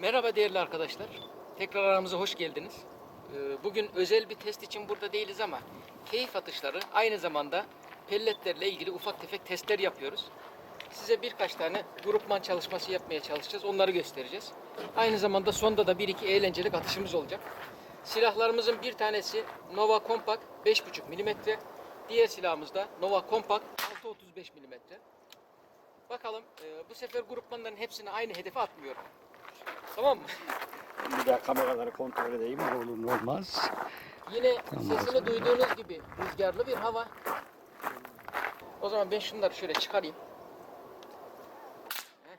Merhaba değerli arkadaşlar. Tekrar aramıza hoş geldiniz. Ee, Bugün özel bir test için burada değiliz ama keyif atışları aynı zamanda pelletlerle ilgili ufak tefek testler yapıyoruz. Size birkaç tane grupman çalışması yapmaya çalışacağız. Onları göstereceğiz. Aynı zamanda sonda da bir iki eğlencelik atışımız olacak. Silahlarımızın bir tanesi Nova Compact 5.5 mm. Diğer silahımız da Nova Compact 6.35 mm. Bakalım e, bu sefer grupmanların hepsini aynı hedefe atmıyorum. Tamam mı? Bir daha kameraları kontrol edeyim. Ne olur ne olmaz. Yine Tamam. sesini duyduğunuz gibi rüzgarlı bir hava. O zaman ben şunları şöyle çıkarayım. Heh.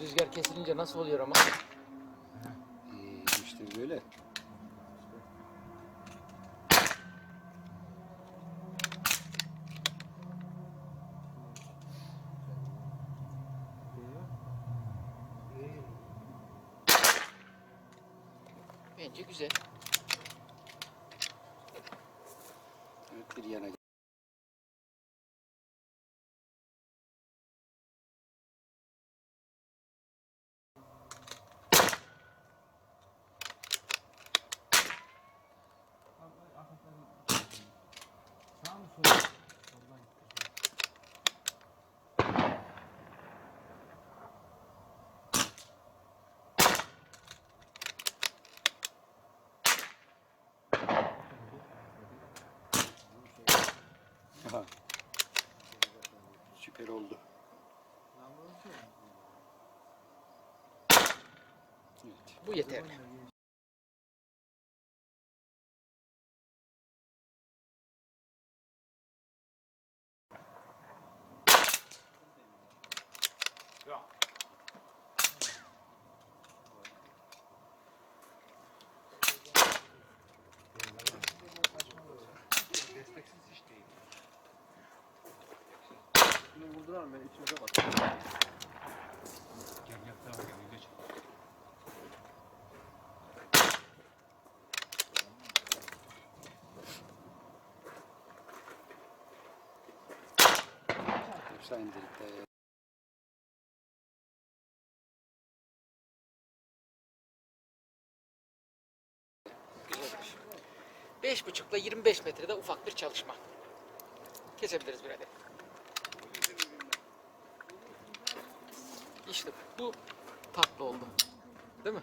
Rüzgar kesilince nasıl oluyor ama? Ee, işte böyle. Bence güzel. Evet bir yana. Aha. Süper oldu. Evet. Bu yeterli. Bunu vurduralım ben içimize bak. 5,5 ile 25 metrede ufak bir çalışma. Kesebiliriz bir İşte bu tatlı oldu. Değil mi?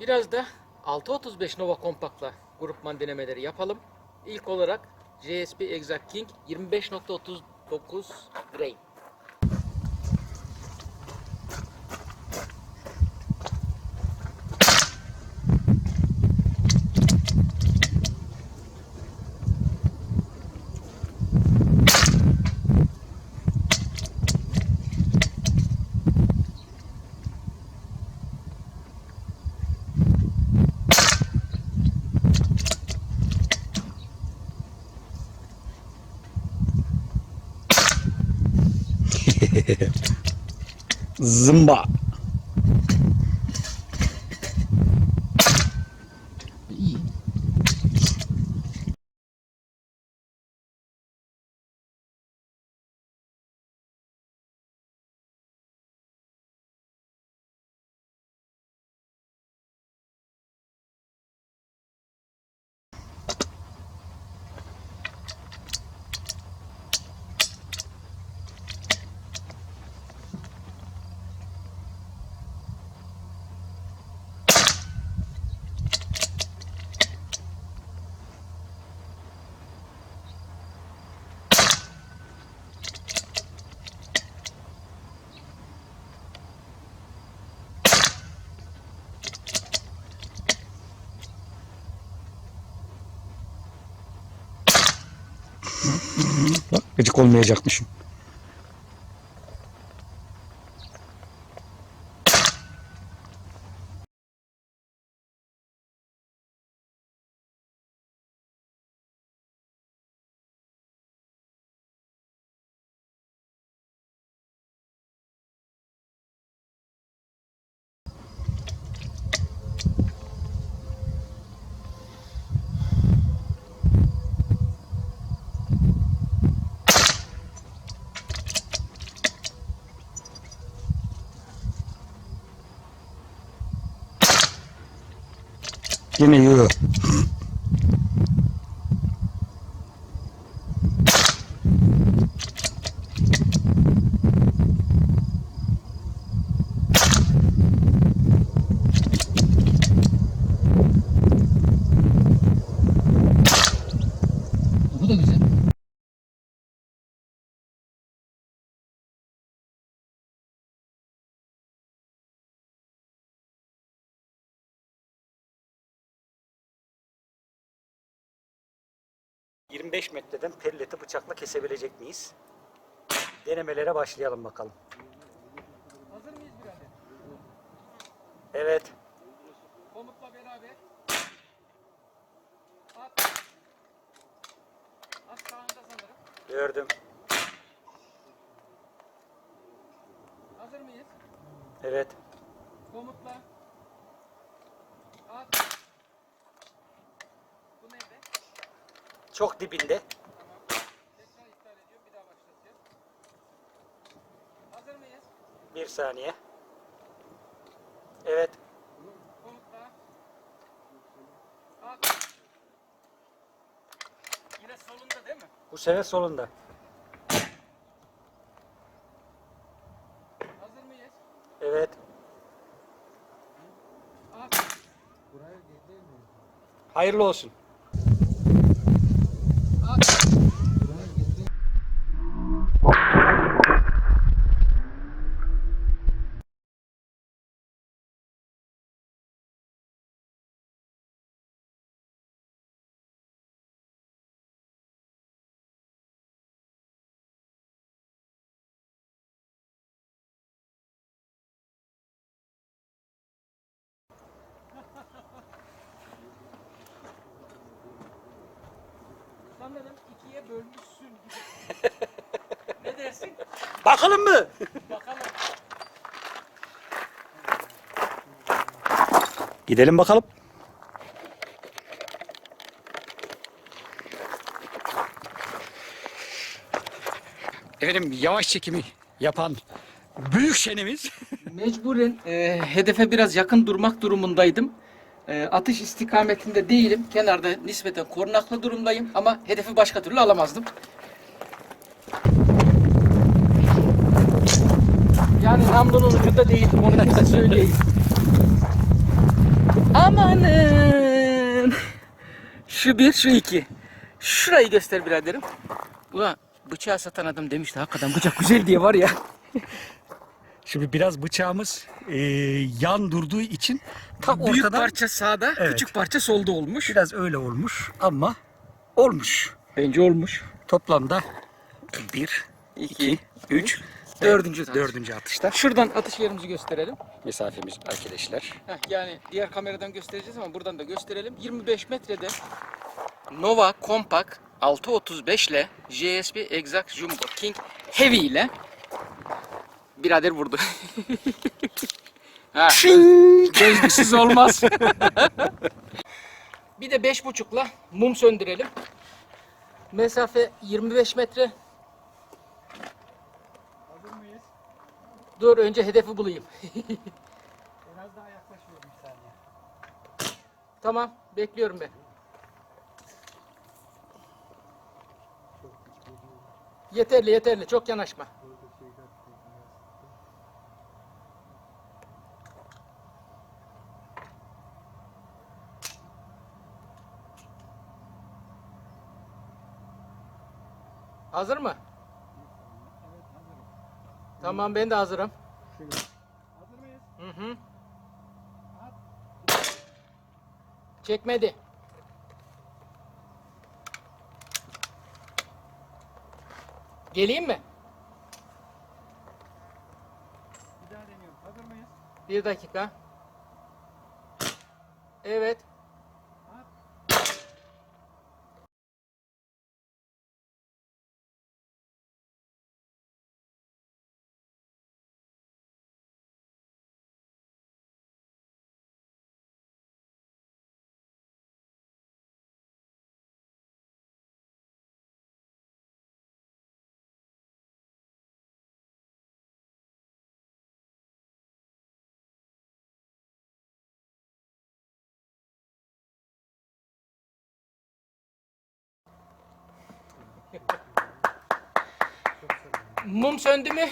Biraz da 635 Nova Compact'la grupman denemeleri yapalım. İlk olarak JSP Exact King 25.39 grain. Zımba. Gıcık olmayacakmışım. Yine yiyor. Bu 25 metreden pelleti bıçakla kesebilecek miyiz? Denemelere başlayalım bakalım. Hazır mıyız birader? Evet. Komutla beraber. At. Az sağında sanırım. Gördüm. Hazır mıyız? Evet. Komutla. At. Bu nerede? Çok dibinde. Bir daha başlatacağız. Hazır mıyız? Bir saniye. Evet. Yine solunda değil mi? Bu sefer solunda. Hazır mıyız? Evet. Hayırlı olsun. Sanırım ikiye bölmüşsün gibi. ne dersin? Bakalım mı? Bakalım. Gidelim bakalım. Efendim yavaş çekimi yapan büyük şenimiz. Mecburen e, hedefe biraz yakın durmak durumundaydım. E, atış istikametinde değilim. Kenarda nispeten korunaklı durumdayım ama hedefi başka türlü alamazdım. Yani namlunun ucunda değildim onu size söyleyeyim. Amanın. Şu bir, şu iki. Şurayı göster biraderim. Ulan bıçağı satan adam demişti hakikaten bıçak güzel diye var ya. Şimdi biraz bıçağımız e, yan durduğu için tam Büyük ortadan parça sağda, Evet. küçük parça solda olmuş. biraz öyle olmuş ama olmuş. Bence olmuş. Toplamda 1, 2, 3, Dördüncü atış. dördüncü atışta. Şuradan atış yerimizi gösterelim. Mesafemiz arkadaşlar. Heh, yani diğer kameradan göstereceğiz ama buradan da gösterelim. 25 metrede Nova Compact 635 ile JSP Exact Jumbo King Heavy ile birader vurdu. ha, gözlüksüz olmaz. bir de 5.5'la mum söndürelim. Mesafe 25 metre. Hazır mıyız? Dur önce hedefi bulayım. Biraz daha yaklaşıyorum bir saniye. Tamam, bekliyorum ben. Yeterli, yeterli. Çok yanaşma. Hazır mı? Evet hazırım. Tamam, ben de hazırım. Hazır mıyız? Hı hı. Çekmedi. Geleyim mi? Bir daha deniyorum. Hazır mıyız? Bir dakika. Evet. Mum söndü mü?